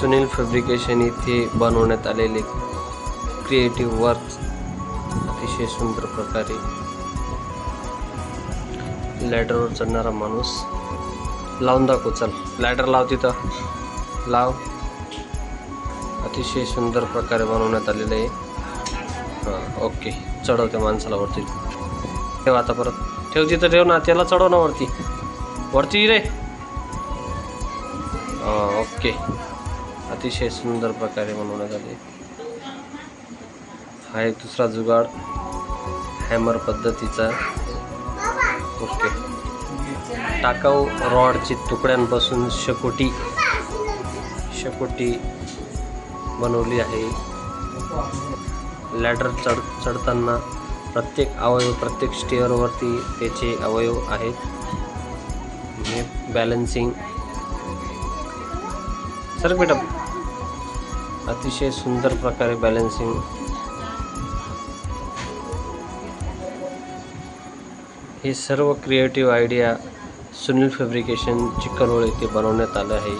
Sunil fabrication इथे बनवण्यात आलेले क्रिएटिव्ह वर्क अतिशय सुंदर प्रकारे लॅडरवर चढणारा माणूस. लावून दाखव चल. लॅडर लाव तिथं. लाव. अतिशय सुंदर प्रकारे बनवण्यात आलेलं आहे. हां ओके चढव त्या माणसाला वरती. ठेव आता परत. ठेव तिथं ठेव ना त्याला चढव ना वरती. वरती रे. हां ओके अतिशय सुंदर प्रकारे बनवण्यात आले. हा एक दुसरा जुगाड हॅमर पद्धतीचा ओके टाकाऊ रॉडची तुकड्यांपासून शकोटी शकोटी बनवली आहे. लॅडर चढ चढताना प्रत्येक अवयव प्रत्येक स्टेअरवरती त्याचे अवयव आहेत. हे बॅलन्सिंग सर बेटा अतिशय सुंदर प्रकारे बॅलन्सिंग हे सर्व creative idea Sunil fabrication Chiknol येथे बनवण्यात आलं आहे.